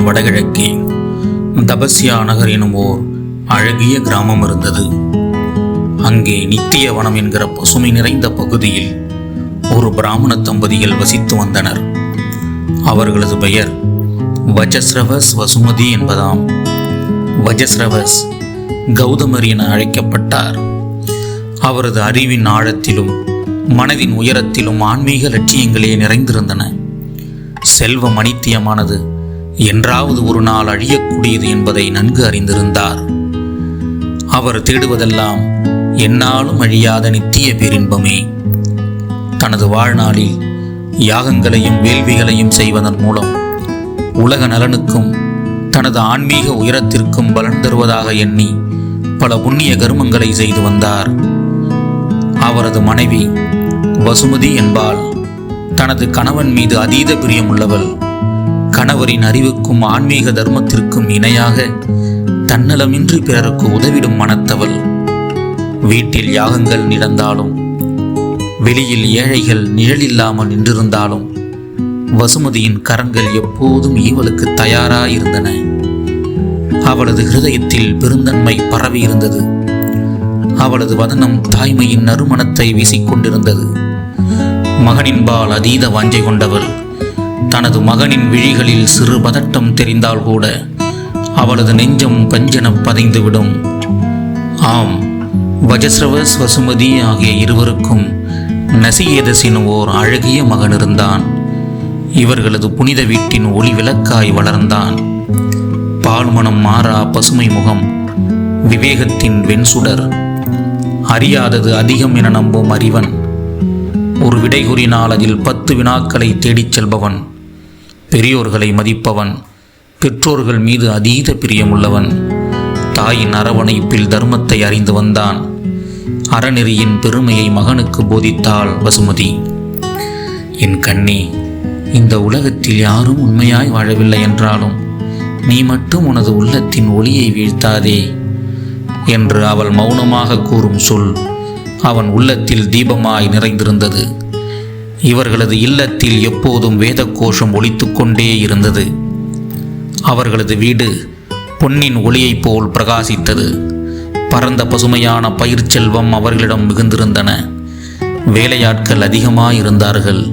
நகரத்தில் வடகிழக்கே தபஸ்யா நகர் எனும் ஓர் அழகிய கிராமம் இருந்தது. அங்கே நித்திய வனம் என்கிற பசுமை நிறைந்த பகுதியில் ஒரு பிராமண தம்பதிகள் வசித்து வந்தனர். அவர்களது பெயர் வஜஸ்ரவஸ் வசுமதி என்பதாம். வஜஸ்ரவஸ் கௌதமர் என அழைக்கப்பட்டார். அவரது அறிவின் ஆழத்திலும் மனதின் உயரத்திலும் ஆன்மீக லட்சியங்களே நிறைந்திருந்தன. செல்வம் அனித்தியமானது என்றாவது ஒரு நாள் அழியக்கூடியது என்பதை நன்கு அறிந்திருந்தார். அவர் தேடுவதெல்லாம் என்னாலும் அழியாத நித்திய பேரின்பமே. தனது வாழ்நாளில் யாகங்களையும் வேள்விகளையும் செய்வதன் மூலம் உலக நலனுக்கும் தனது ஆன்மீக உயரத்திற்கும் பலன் தருவதாக எண்ணி பல புண்ணிய கர்மங்களை செய்து வந்தார். அவரது மனைவி வசுமதி என்பாள் தனது கணவன் மீது அதீத பிரியமுள்ளவள். கணவரின் அறிவுக்கும் ஆன்மீக தர்மத்திற்கும் இணையாக தன்னலமின்றி பிறருக்கு உதவிடும் மனத்தவள். வீட்டில் யாகங்கள் நடந்தாலும் வெளியில் ஏழைகள் நிழலில்லாமல் நின்றிருந்தாலும் வசுமதியின் கரங்கள் எப்போதும் ஈவலுக்கு தயாராயிருந்தன. அவளது ஹிருதயத்தில் பெருந்தன்மை பரவியிருந்தது. அவளது வதனம் தாய்மையின் நறுமணத்தை வீசிக்கொண்டிருந்தது. மகனின்பால் அதீத வாஞ்சை கொண்டவள் தனது மகனின் விழிகளில் சிறு பதட்டம் தெரிந்தால் கூட அவளது நெஞ்சம் பஞ்செனப் பதைந்துவிடும். ஆம் வஜஸ்ரவஸ் வசுமதி ஆகிய இருவருக்கும் நசிகேதஸ் ஓர் அழகிய மகன் இருந்தான் இவர்களது புனித வீட்டின் ஒளி விளக்காய் வளர்ந்தான். பால்மணம் மாறா பசுமை முகம் விவேகத்தின் வெண்சுடர் அறியாதது அதிகம் என நம்பும் அறிவன். ஒரு விடை கூறினால் அதில் பத்து வினாக்களை தேடிச் செல்பவன். பெரியோர்களை மதிப்பவன் பெற்றோர்கள் மீது அதீத பிரியமுள்ளவன். தாயின் அரவணைப்பில் தர்மத்தை அறிந்து வந்தான். அறநெறியின் பெருமையை மகனுக்கு போதித்தாள் வசுமதி. என் கண்ணே இந்த உலகத்தில் யாரும் உண்மையாய் வாழவில்லை என்றாலும் நீ மட்டும் உனது உள்ளத்தின் ஒளியை வீழ்த்தாதே என்று அவள் மௌனமாக கூறும் சொல் அவன் உள்ளத்தில் தீபமாய் நிறைந்திருந்தது. இவர்களது இல்லத்தில் எப்போதும் வேத கோஷம் ஒலித்துக் கொண்டே இருந்தது. அவர்களது வீடு பொன்னின் ஒளியைப் போல் பிரகாசித்தது. பரந்த பசுமையான பயிர் செல்வம் அவர்களிடம் மிகுந்திருந்தன. வேலையாட்கள் அதிகமாயிருந்தார்கள்.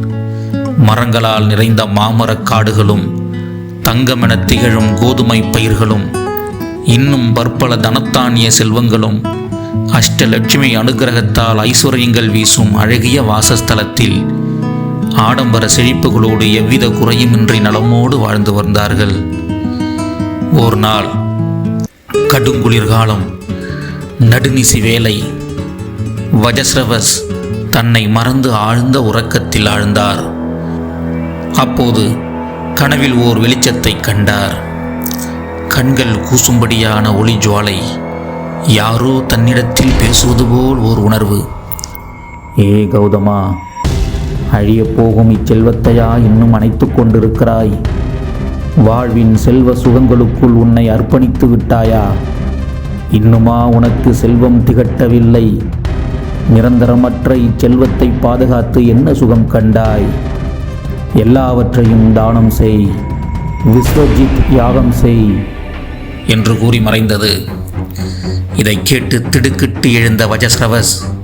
மரங்களால் நிறைந்த மாமரக் காடுகளும் தங்கமென திகழும் கோதுமை பயிர்களும் இன்னும் பற்பல தனத்தானிய செல்வங்களும் அஷ்டலட்சுமி அனுகிரகத்தால் ஐஸ்வர்யங்கள் வீசும் அழகிய வாசஸ்தலத்தில் ஆடம்பர செழிப்புகளோடு எவ்வித குறையுமின்றி நலமோடு வாழ்ந்து வந்தார்கள். ஓர் நாள் கடுங்குளிர்காலம் நடுநிசி வேலை வஜஸ்ரவஸ் தன்னை மறந்து ஆழ்ந்த உறக்கத்தில் ஆழ்ந்தார். அப்போது கனவில் ஓர் வெளிச்சத்தை கண்டார். கண்கள் கூசும்படியான ஒளி ஜுவாலை யாரோ தன்னிடத்தில் பேசுவது போல் ஓர் உணர்வு. ஏ கௌதமா அழியப் போகும் இச்செல்வத்தையா இன்னும் அணைத்து கொண்டிருக்கிறாய்? வாழ்வின் செல்வ சுகங்களுக்குள் உன்னை அர்ப்பணித்து விட்டாயா? இன்னுமா உனக்கு செல்வம் திகட்டவில்லை. நிரந்தரமற்ற இச்செல்வத்தை பாதுகாத்து என்ன சுகம் கண்டாய்? எல்லாவற்றையும் தானம் செய். விஸ்வஜித் யாகம் செய். என்று கூறி மறைந்தது. இதை கேட்டு திடுக்கிட்டு எழுந்த வஜஸ்ரவஸ்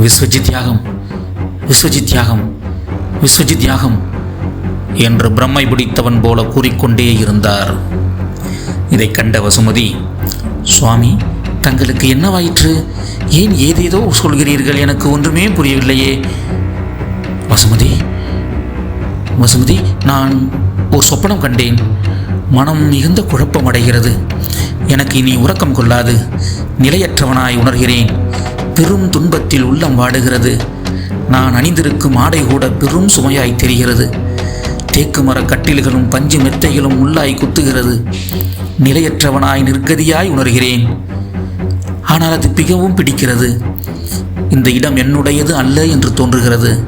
விஸ்வஜித் யாகம். விஸ்வஜித் யாகம் விஸ்வஜித் யாகம் என்று பிரம்மை பிடித்தவன் போல கூறிக்கொண்டே இருந்தார். இதை கண்ட வசுமதி சுவாமி தங்களுக்கு என்னவாயிற்று ஏன் ஏதேதோ சொல்கிறீர்கள்? எனக்கு ஒன்றுமே புரியவில்லையே. வசுமதி வசுமதி நான் ஒரு சொப்பனம் கண்டேன். மனம் மிகுந்த குழப்பம் அடைகிறது. எனக்கு இனி உறக்கம் கொள்ளாது. நிலையற்றவனாய் உணர்கிறேன். பெரும் துன்பத்தில் உள்ளம் வாடுகிறது. நான் அணிந்திருக்கும் ஆடை கூட பெரும் சுமையாய் தெரிகிறது. தேக்கு மர கட்டில்களும் பஞ்சு மெத்தைகளும் உள்ளாய் குத்துகிறது நிலையற்றவனாய் நிற்கதியாய் உணர்கிறேன். ஆனால் அது மிகவும் பிடிக்கிறது. இந்த இடம் என்னுடையது அல்ல என்று தோன்றுகிறது.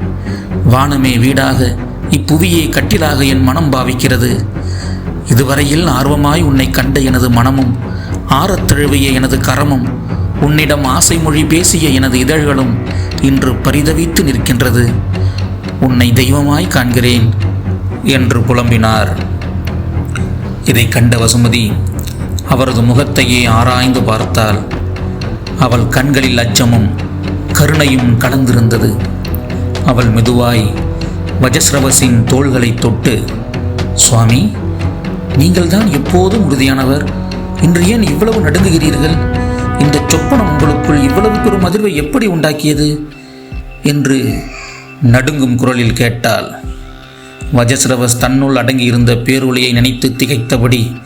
வானமே வீடாக இப்புவியை கட்டிலாக என் மனம் பாவிக்கிறது. இதுவரையில் ஆர்வமாய் உன்னை கண்ட எனது மனமும் ஆறத் தழுவிய எனது கரமும் உன்னிடம் ஆசை மொழி பேசிய எனது இதழ்களும் இன்று பரிதவித்து நிற்கின்றது. உன்னை தெய்வமாய் காண்கிறேன் என்று புலம்பினார். இதை கண்ட வசுமதி அவரது முகத்தையே ஆராய்ந்து பார்த்தாள். அவள் கண்களில் அச்சமும் கருணையும் கலந்திருந்தது. அவள் மெதுவாய் வஜஸ்ரவசின் தோள்களை தொட்டு சுவாமி நீங்கள்தான் எப்போதும் உறுதியானவர். இன்று ஏன் இவ்வளவு நடுங்குகிறீர்கள்? இந்த சொப்பனம் உங்களுக்குள் இவ்வளவு பெரும் அதிர்வை எப்படி உண்டாக்கியது? என்று நடுங்கும் குரலில் கேட்டாள். வஜஸ்ரவஸ் தன்னுள் அடங்கியிருந்த பேரொழியை நினைத்து திகைத்தபடி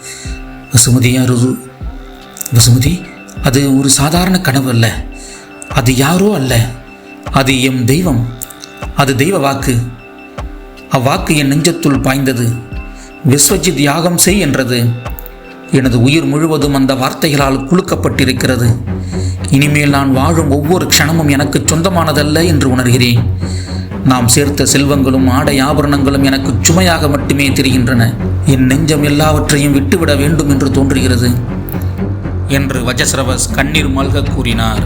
வசுமதியா அருது வசுமதி அது ஒரு சாதாரண கனவு அல்ல. அது யாரோ அல்ல. அது எம் தெய்வம். அது தெய்வ வாக்கு. அவ்வாக்கு என் நெஞ்சத்துள் பாய்ந்தது. விஸ்வஜித் யாகம் செய் என்றது. எனது உயிர் முழுவதும் அந்த வார்த்தைகளால் குலுக்கப்பட்டிருக்கிறது. இனிமேல் நான் வாழும் ஒவ்வொரு க்ஷணமும் எனக்கு சொந்தமானதல்ல என்று உணர்கிறேன். நாம் சேர்த்த செல்வங்களும் ஆடை ஆபரணங்களும் எனக்கு சுமையாக மட்டுமே தெரிகின்றன. என் நெஞ்சம் எல்லாவற்றையும் விட்டுவிட வேண்டும் என்று தோன்றுகிறது என்று வஜஸ்ரவஸ் கண்ணீர் மல்க கூறினார்.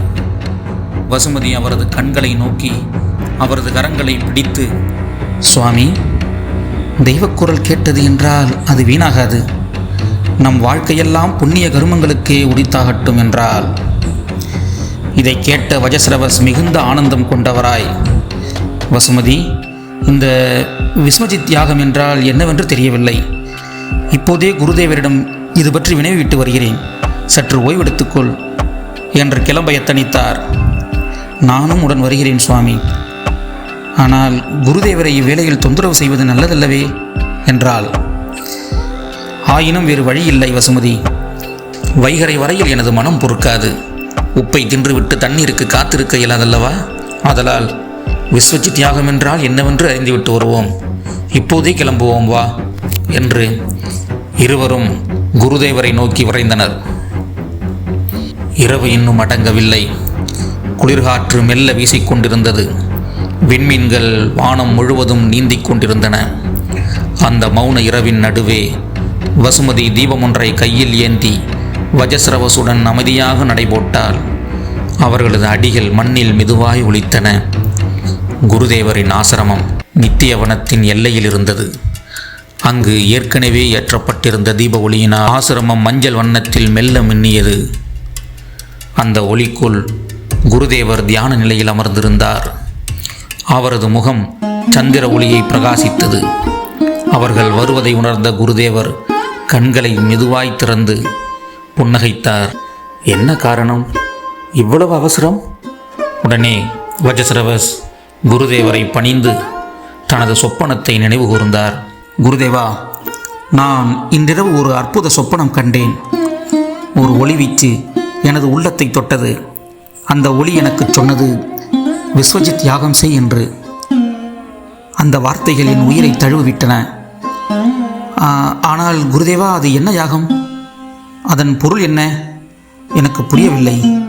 வசுமதி அவரது கண்களை நோக்கி அவரது கரங்களை பிடித்து சுவாமி தெய்வக்குரல் கேட்டது என்றால் அது வீணாகாது. நம் வாழ்க்கையெல்லாம் புண்ணிய கருமங்களுக்கே உரித்தாகட்டும் என்றால் இதை கேட்ட வஜஸ்ரவஸ் மிகுந்த ஆனந்தம் கொண்டவராய். வசுமதி இந்த விஸ்வஜித் யாகம் என்றால் என்னவென்று தெரியவில்லை. இப்போதே குருதேவரிடம் இது பற்றி வினைவிட்டு வருகிறேன். சற்று ஓய்வெடுத்துக்கொள் என்று கிளம்ப எத்தனித்தார் நானும் உடன் வருகிறேன் சுவாமி. ஆனால் குருதேவரை இவ்வேளையில் தொந்தரவு செய்வது நல்லதல்லவே என்றாள். ஆயினும் வேறு வழி இல்லை வசுமதி. வைகரை வரையில் எனது மனம் பொறுக்காது. உப்பை தின்றுவிட்டு தண்ணீருக்கு காத்திருக்க இயலாதல்லவா? ஆதலால் விஸ்வஜி தியாகம் என்றால் என்னவென்று அறிந்துவிட்டு வருவோம். இப்போதே கிளம்புவோம் வா என்று இருவரும் குருதேவரை நோக்கி விரைந்தனர். இரவு இன்னும் அடங்கவில்லை. குளிர்காற்று மெல்ல வீசிக்கொண்டிருந்தது. விண்மீன்கள் வானம் முழுவதும் நீந்திக் கொண்டிருந்தன அந்த மௌன இரவின் நடுவே வசுமதி தீபம் ஒன்றை கையில் ஏந்தி வஜஸ்ரவசுடன் அமைதியாக நடைபோட்டால் அவர்களது அடிகள் மண்ணில் மெதுவாய் ஒலித்தன. குருதேவரின் ஆசிரமம் நித்தியவனத்தின் எல்லையில் இருந்தது அங்கு ஏற்கனவே ஏற்றப்பட்டிருந்த தீப ஒளியினால் ஆசிரமம் மஞ்சள் வண்ணத்தில் மெல்ல மின்னியது. அந்த ஒளிக்குள் குருதேவர் தியான நிலையில் அமர்ந்திருந்தார். அவரது முகம் சந்திர ஒளியை பிரகாசித்தது. அவர்கள் வருவதை உணர்ந்த குருதேவர் கண்களை மெதுவாய் திறந்து புன்னகைத்தார். என்ன காரணம்? இவ்வளவு அவசரம்? உடனே வஜஸ்ரவஸ் குருதேவரை பணிந்து தனது சொப்பனத்தை நினைவு கூர்ந்தார். குருதேவா நான் இன்றிரவு ஒரு அற்புத சொப்பனம் கண்டேன். ஒரு ஒளி வீச்சு எனது உள்ளத்தை தொட்டது. அந்த ஒளி எனக்கு சொன்னது விஸ்வஜித் யாகம் செய் என்று. அந்த வார்த்தைகள் என் உயிரை தழுவிவிட்டன. ஆனால் குருதேவா அது என்ன யாகம்? அதன் பொருள் என்ன? எனக்கு புரியவில்லை.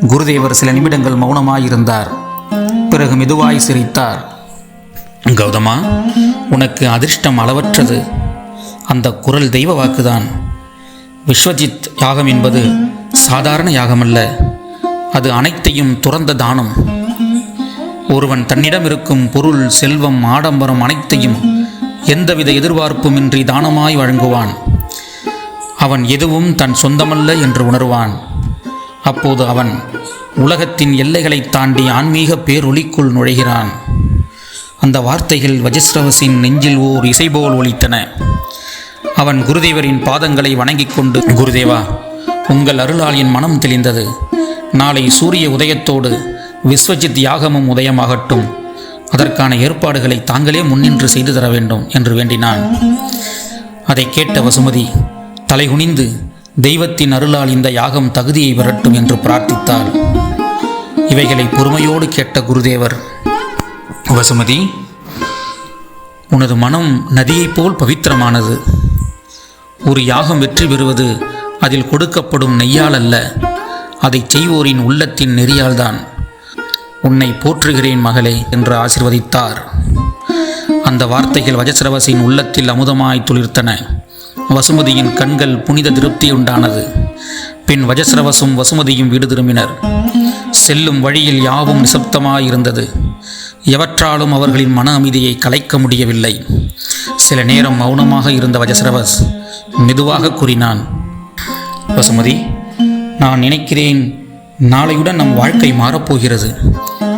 குருதேவர் சில நிமிடங்கள் மௌனமாயிருந்தார். பிறகு மெதுவாய் சிரித்தார். கௌதமா உனக்கு அதிர்ஷ்டம் அளவற்றது. அந்த குரல் தெய்வ வாக்குதான். விஸ்வஜித் யாகம் என்பது சாதாரண யாகமல்ல. அது அனைத்தையும் துறந்த தானம். ஒருவன் தன்னிடம் இருக்கும் பொருள் செல்வம் ஆடம்பரம் அனைத்தையும் எந்தவித எதிர்பார்ப்புமின்றி தானமாய் வழங்குவான். அவன் எதுவும் தன் சொந்தமல்ல என்று உணர்வான். அப்போது அவன் உலகத்தின் எல்லைகளைத் தாண்டி ஆன்மீக பேரொளிக்குள் நுழைகிறான். அந்த வார்த்தைகள் வஜஸ்ரவசின் நெஞ்சில் ஓர் இசைபோல் ஒலித்தன. அவன் குருதேவரின் பாதங்களை வணங்கிக் கொண்டு குருதேவா உங்கள் அருளால் என் மனம் தெளிந்தது. நாளை சூரிய உதயத்தோடு விஸ்வஜித் யாகமும் உதயமாகட்டும். அதற்கான ஏற்பாடுகளை தாங்களே முன்னின்று செய்து தர வேண்டும் என்று வேண்டினான். அதை கேட்ட வசுமதி தலைகுனிந்து தெய்வத்தின் அருளால் இந்த யாகம் தகுதியை வரட்டும் என்று பிரார்த்தித்தாள். இவைகளை பொறுமையோடு கேட்ட குருதேவர் வசுமதி உனது மனம் நதியைப் போல் பவித்திரமானது. ஒரு யாகம் வெற்றி பெறுவது அதில் கொடுக்கப்படும் நெய்யால் அல்ல அதைச் செய்வோரின் உள்ளத்தின் நெறியால்தான் உன்னை போற்றுகிறேன் மகளே என்று ஆசிர்வதித்தார். அந்த வார்த்தைகள் வஜஸ்ரவசின் உள்ளத்தில் அமுதமாய் துளிர்த்தன. வசுமதியின் கண்கள் புனித திருப்தி உண்டானது பின் வஜஸ்ரவசும் வசுமதியும் வீடு திரும்பினர். செல்லும் வழியில் யாவும் நிசப்தமாயிருந்தது. எவற்றாலும் அவர்களின் மன அமைதியை கலைக்க முடியவில்லை. சில நேரம் மௌனமாக இருந்த வஜஸ்ரவஸ் மெதுவாக கூறினான் வசுமதி நான் நினைக்கிறேன் நாளையுடன் நம் வாழ்க்கை மாறப்போகிறது.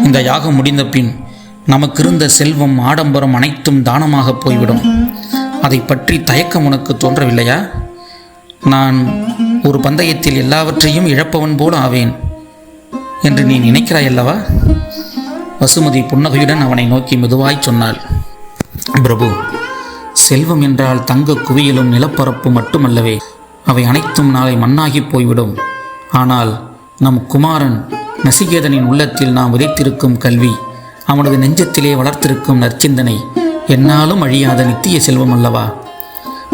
இந்த யாகம் முடிந்த பின் நமக்கிருந்த செல்வம் ஆடம்பரம் அனைத்தும் தானமாக போய்விடும். அதை பற்றி தயக்கம் உனக்கு தோன்றவில்லையா? நான் ஒரு பந்தயத்தில் எல்லாவற்றையும் இழப்பவன் போல ஆவேன். என்று நீ நினைக்கிறாய் அல்லவா? வசுமதி புன்னகையுடன் அவனை நோக்கி மெதுவாய் சொன்னாள். பிரபு செல்வம் என்றால் தங்க குவியலும் நிலப்பரப்பு மட்டுமல்லவே அவை அனைத்தும் நாளை மண்ணாகி போய்விடும். ஆனால் நம் குமாரன் நசிகேதனின் உள்ளத்தில் நாம் விதைத்திருக்கும் கல்வி அவனது நெஞ்சத்திலே வளர்த்திருக்கும் நற்சிந்தனை என்னாலும் அழியாத நித்திய செல்வம் அல்லவா?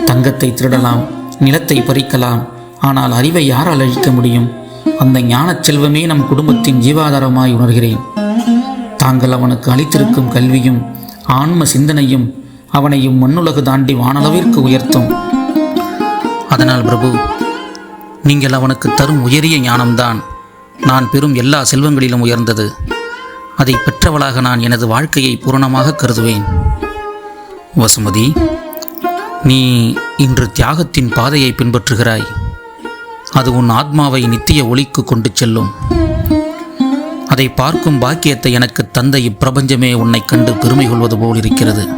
தங்கத்தை திருடலாம் நிலத்தை பறிக்கலாம் ஆனால் அறிவை யாரால் அழிக்க முடியும்? அந்த ஞானச் செல்வமே நம் குடும்பத்தின் ஜீவாதாரமாய் உணர்கிறேன். தாங்கள் அவனுக்கு அளித்திருக்கும் கல்வியும் ஆன்ம சிந்தனையும் அவனையும் மண்ணுலகு தாண்டி வானளவிற்கு உயர்த்தும். அதனால் பிரபு நீங்கள் அவனுக்கு தரும் உயரிய ஞானம்தான். நான் பெறும் எல்லா செல்வங்களிலும் உயர்ந்தது. அதை பெற்றவளாக நான் எனது வாழ்க்கையை பூரணமாக கருதுவேன். வசுமதி நீ இன்று தியாகத்தின் பாதையை பின்பற்றுகிறாய். அது உன் ஆத்மாவை நித்திய ஒளிக்கு கொண்டு செல்லும். அதை பார்க்கும் பாக்கியத்தை எனக்கு தந்த இப்பிரபஞ்சமே உன்னை கண்டு பெருமை கொள்வது போல் இருக்கிறது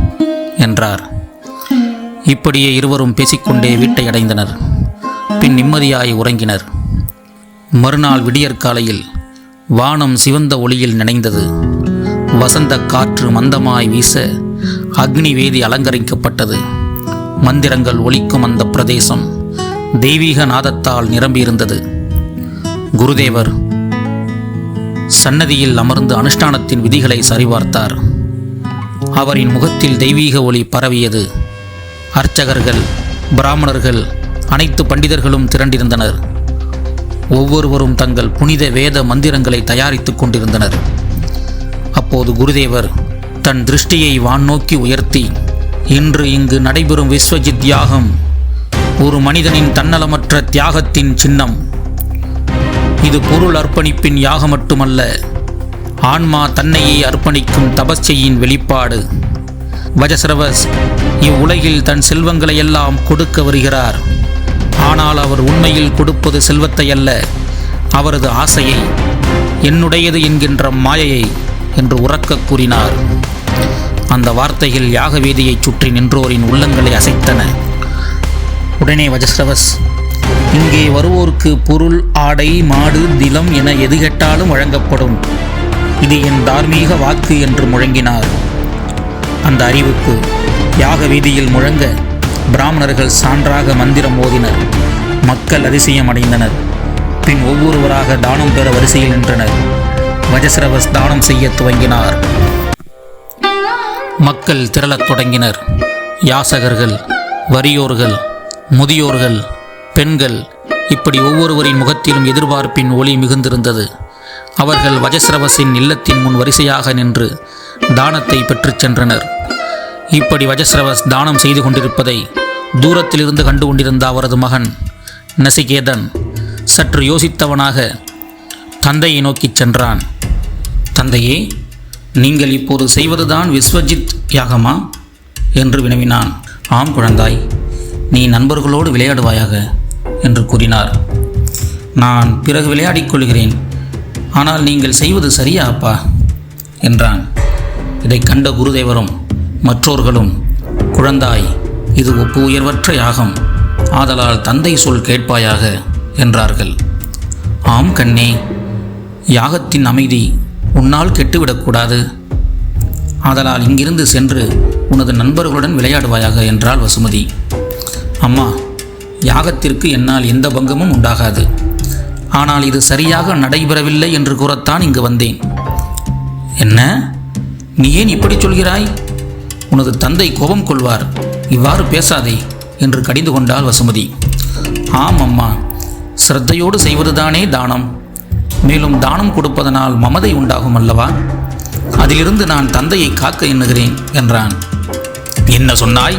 என்றார். இப்படியே இருவரும் பேசிக்கொண்டே வீட்டை அடைந்தனர். பின் நிம்மதியாய் உறங்கினர். மறுநாள் விடியற்காலையில் வானம் சிவந்த ஒளியில் நினைந்தது. வசந்த காற்று மந்தமாய் வீச அக்னி வேதி அலங்கரிக்கப்பட்டது. மந்திரங்கள் ஒலிக்கும் அந்த பிரதேசம் தெய்வீக நாதத்தால் நிரம்பியிருந்தது. குருதேவர் சன்னதியில் அமர்ந்து அனுஷ்டானத்தின் விதிகளை சரிபார்த்தார். அவரின் முகத்தில் தெய்வீக ஒளி பரவியது. அர்ச்சகர்கள் பிராமணர்கள் அனைத்து பண்டிதர்களும் திரண்டிருந்தனர். ஒவ்வொருவரும் தங்கள் புனித வேத மந்திரங்களை தயாரித்துக் கொண்டிருந்தனர். அப்போது குருதேவர் தன் திருஷ்டியை வான்நோக்கி உயர்த்தி இன்று இங்கு நடைபெறும் விஸ்வஜித் யாகம் ஒரு மனிதனின் தன்னலமற்ற தியாகத்தின் சின்னம். இது பொருள் அர்ப்பணிப்பின் யாகம் மட்டுமல்ல ஆன்மா தன்னையே அர்ப்பணிக்கும் தபஸ்சையின் வெளிப்பாடு. வஜஸ்ரவஸ் இவ்வுலகில் தன் செல்வங்களை எல்லாம் கொடுக்க வருகிறார். ஆனால் அவர் உண்மையில் கொடுப்பது செல்வத்தை அல்ல அவரது ஆசையை என்னுடையது என்கின்ற மாயையை என்று உறக்கக் கூறினார். அந்த வார்த்தைகள் யாகவேதியைச் சுற்றி நின்றோரின் உள்ளங்களை அசைத்தன. உடனே வஜஸ்ரவஸ் இங்கே வருவோருக்கு பொருள் ஆடை மாடு திலம் என எது கேட்டாலும் வழங்கப்படும். இது என் தார்மீக வாக்கு என்று முழங்கினார். அந்த அறிவுக்கு யாக வீதியில் முழங்க பிராமணர்கள் சான்றாக மந்திரம் ஓதினர். மக்கள் அதிசயம் அடைந்தனர் பின் ஒவ்வொருவராக தானம் பெற வரிசையில் நின்றனர். வஜஸ்ரவஸ் தானம் செய்ய துவங்கினார். மக்கள் திரளத் தொடங்கினர். யாசகர்கள் வறியோர்கள் முதியோர்கள் பெண்கள் இப்படி ஒவ்வொருவரின் முகத்திலும் எதிர்பார்ப்பின் ஒளி மிகுந்திருந்தது. அவர்கள் வஜஸ்ரவசின் இல்லத்தின் முன் வரிசையாக நின்று தானத்தை பெற்றுச் சென்றனர். இப்படி வஜஸ்ரவஸ் தானம் செய்து கொண்டிருப்பதை தூரத்திலிருந்து கண்டு கொண்டிருந்த அவரது மகன் நசிகேதன் சற்று யோசித்தவனாக தந்தையை நோக்கிச் சென்றான். தந்தையே நீங்கள் இப்போது செய்வதுதான் விஸ்வஜித் யாகமா? என்று வினவினான். ஆம் குழந்தாய் நீ நண்பர்களோடு விளையாடுவாயாக என்று கூறினார். நான் பிறகு விளையாடிக் கொள்கிறேன் ஆனால் நீங்கள் செய்வது சரியா அப்பா? என்றான். இதைக் கண்ட குருதேவரும் மற்றோர்களும் குழந்தாய் இது ஒப்பு உயர்வற்ற யாகம். ஆதலால் தந்தை சொல் கேட்பாயாக என்றார்கள். ஆம் கண்ணே யாகத்தின் அமைதி உன்னால் கெட்டுவிடக்கூடாது ஆதலால் இங்கிருந்து சென்று உனது நண்பர்களுடன் விளையாடுவாயாக என்றாள் வசுமதி. அம்மா யாகத்திற்கு என்னால் எந்த பங்கமும் உண்டாகாது. ஆனால் இது சரியாக நடைபெறவில்லை என்று கூறத்தான் இங்கு வந்தேன். என்ன? நீ ஏன் இப்படி சொல்கிறாய்? உனது தந்தை கோபம் கொள்வார். இவ்வாறு பேசாதே என்று கடிந்து கொண்டாள் வசுமதி. ஆம் அம்மா சிரத்தையோடு செய்வதுதானே தானம். மேலும் தானம் கொடுப்பதனால் மமதை உண்டாகும் அல்லவா? அதிலிருந்து நான் தந்தையை காக்க எண்ணுகிறேன் என்றான். என்ன சொன்னாய்?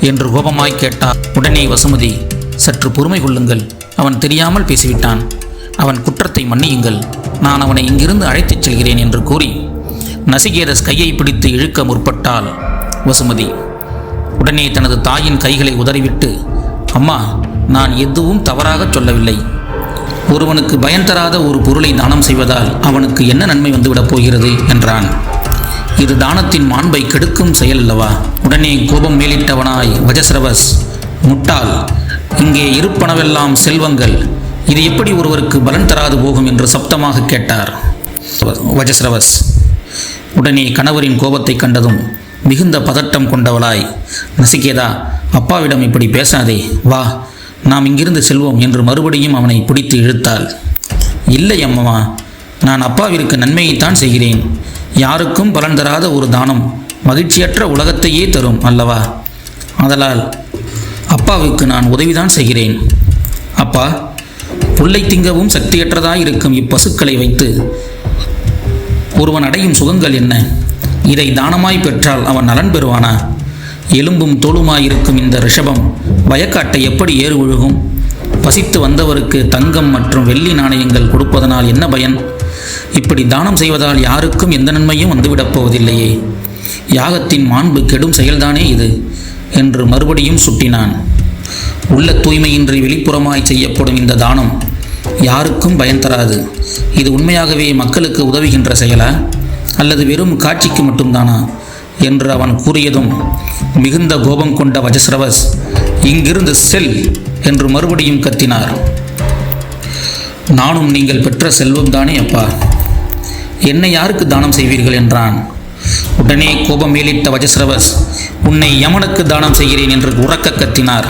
என்று கோபமாய் கேட்டார் உடனே வசுமதி. சற்று பொறுமை கொள்ளுங்கள். அவன் தெரியாமல் பேசிவிட்டான். அவன் குற்றத்தை மன்னியுங்கள். நான் அவனை இங்கிருந்து அழைத்துச் செல்கிறேன் என்று கூறி நசிகேதஸ் கையை பிடித்து இழுக்க முற்பட்டாள் வசுமதி. உடனே தனது தாயின் கைகளை உதறிவிட்டு அம்மா நான் எதுவும் தவறாக சொல்லவில்லை. ஒருவனுக்கு பயன் தராத ஒரு பொருளை தானம் செய்வதால் அவனுக்கு என்ன நன்மை வந்துவிடப் போகிறது? என்றான். இது தானத்தின் மாண்பை கெடுக்கும் செயல் அல்லவா? உடனே கோபம் மேலிட்டவனாய் வஜஸ்ரவஸ் முட்டாள் இங்கே இருப்பனவெல்லாம் செல்வங்கள். இது எப்படி ஒருவருக்கு பலன் தராது போகும்? என்று சப்தமாக கேட்டார் வஜஸ்ரவஸ். உடனே கணவரின் கோபத்தை கண்டதும் மிகுந்த பதட்டம் கொண்டவளாய் நசிகேதா அப்பாவிடம் இப்படி பேசாதே வா நாம் இங்கிருந்து செல்வோம் என்று மறுபடியும் அவனை பிடித்து இழுத்தாள். இல்லை அம்மாவா நான் அப்பாவிற்கு நன்மையைத்தான் செய்கிறேன். யாருக்கும் பலன் தராத ஒரு தானம் மகிழ்ச்சியற்ற உலகத்தையே தரும் அல்லவா? ஆதலால் அப்பாவுக்கு நான் உதவிதான் செய்கிறேன். அப்பா புல்லை திங்கவும் சக்தியற்றதாய் இருக்கும் இப்பசுக்களை வைத்து ஒருவன் அடையும் சுகங்கள் என்ன? இதை தானமாய் பெற்றால் அவன் நலன் பெறுவானா? எலும்பும் தோளுமாயிருக்கும் இந்த ரிஷபம் வயக்காட்டை எப்படி ஏறு ஒழுகும் பசித்து வந்தவருக்கு தங்கம் மற்றும் வெள்ளி நாணயங்கள் கொடுப்பதனால் என்ன பயன்? இப்படி தானம் செய்வதால் யாருக்கும் எந்த நன்மையும் வந்துவிடப் போவதில்லையே. யாகத்தின் மாண்பு கெடும் செயல்தானே இது? என்று மறுபடியும் சுட்டினான். உள்ள தூய்மையின்றி வெளிப்புறமாய் செய்யப்படும் இந்த தானம் யாருக்கும் பயன் தராது. இது உண்மையாகவே மக்களுக்கு உதவுகின்ற செயலா? அல்லது வெறும் காட்சிக்கு மட்டும்தானா? என்று அவன் கூறியதும் மிகுந்த கோபம் கொண்ட வஜஸ்ரவஸ் இங்கிருந்து செல் என்று மறுபடியும் கத்தினார். நானும் நீங்கள் பெற்ற செல்வம் தானே அப்பா. என்னை யாருக்கு தானம் செய்வீர்கள்? என்றான். உடனே கோபம் மேலிட்ட வஜஸ்ரவஸ் உன்னை யமனுக்கு தானம் செய்கிறேன் என்று உறக்க கத்தினார்.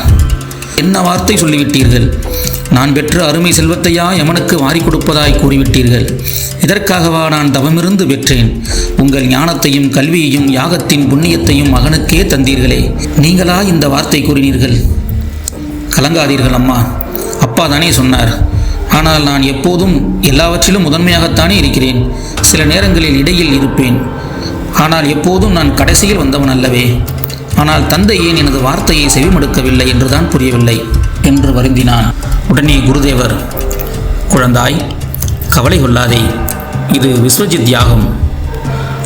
என்ன வார்த்தை சொல்லிவிட்டீர்கள்? நான் பெற்ற அருமை செல்வத்தையா எமனுக்கு வாரி கொடுப்பதாய் கூறிவிட்டீர்கள். இதற்காகவா நான் தவமிருந்து பெற்றேன்? உங்கள் ஞானத்தையும் கல்வியையும் யாகத்தின் புண்ணியத்தையும் மகனுக்கே தந்தீர்களே. நீங்களா இந்த வார்த்தை கூறினீர்கள்? கலங்காதீர்கள் அம்மா. அப்பா தானே சொன்னார். ஆனால் நான் எப்போதும் எல்லாவற்றிலும் முதன்மையாகத்தானே இருக்கிறேன். சில நேரங்களில் இடையில் இருப்பேன். ஆனால் எப்போதும் நான் கடைசியில் வந்தவன் அல்லவே. ஆனால் தந்தை ஏன் எனது வார்த்தையை செவிமடுக்கவில்லை என்றுதான் புரியவில்லை. என்று வருந்தினான். உடனே குருதேவர் குழந்தாய் கவலை கொள்ளாதே. இது விஸ்வஜித் யாகம்.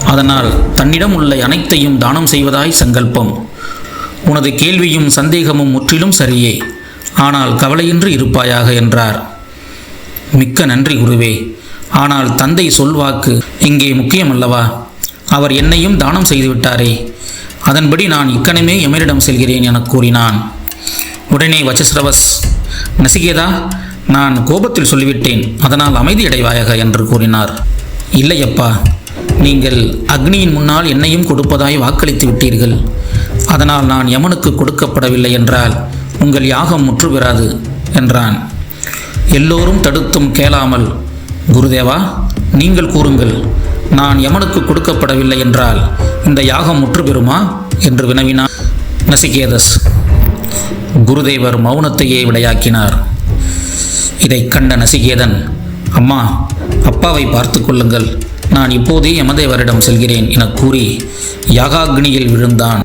அதனால் தன்னிடம் உள்ள அனைத்தையும் தானம் செய்வதாய் சங்கல்பம். உனது கேள்வியும் சந்தேகமும் முற்றிலும் சரியே. ஆனால் கவலையின்றி இருப்பாயாக என்றார். மிக்க நன்றி குருவே. ஆனால் தந்தை சொல்வாக்கு இங்கே முக்கியமல்லவா? அவர் என்னையும் தானம் செய்துவிட்டாரே அதன்படி நான் இக்கணமே எமரிடம் செல்கிறேன் எனக் கூறினான். உடனே வச்சஸ்ரவஸ் நசிகேதா நான் கோபத்தில் சொல்லிவிட்டேன். அதனால் அமைதி அடைவாயாக என்று கூறினார். இல்லையப்பா நீங்கள் அக்னியின் முன்னால் என்னையும் கொடுப்பதாய் வாக்களித்து விட்டீர்கள். அதனால் நான் யமனுக்கு கொடுக்கப்படவில்லை என்றால் உங்கள் யாகம் முற்றுபெறாது என்றான். எல்லோரும் தடுத்தும் கேளாமல் குருதேவா நீங்கள் கூறுங்கள். நான் யமனுக்கு கொடுக்கப்படவில்லை என்றால் இந்த யாகம் முற்று பெறுமா என்று வினவினான் நசிகேதஸ். குருதேவர் மௌனத்தையே விடையாக்கினார். இதைக் கண்ட நசிகேதன் அம்மா அப்பாவை பார்த்து கொள்ளுங்கள். நான் இப்போதே யமதேவரிடம் செல்கிறேன் எனக் கூறி யாகாக்னியில் விழுந்தான்.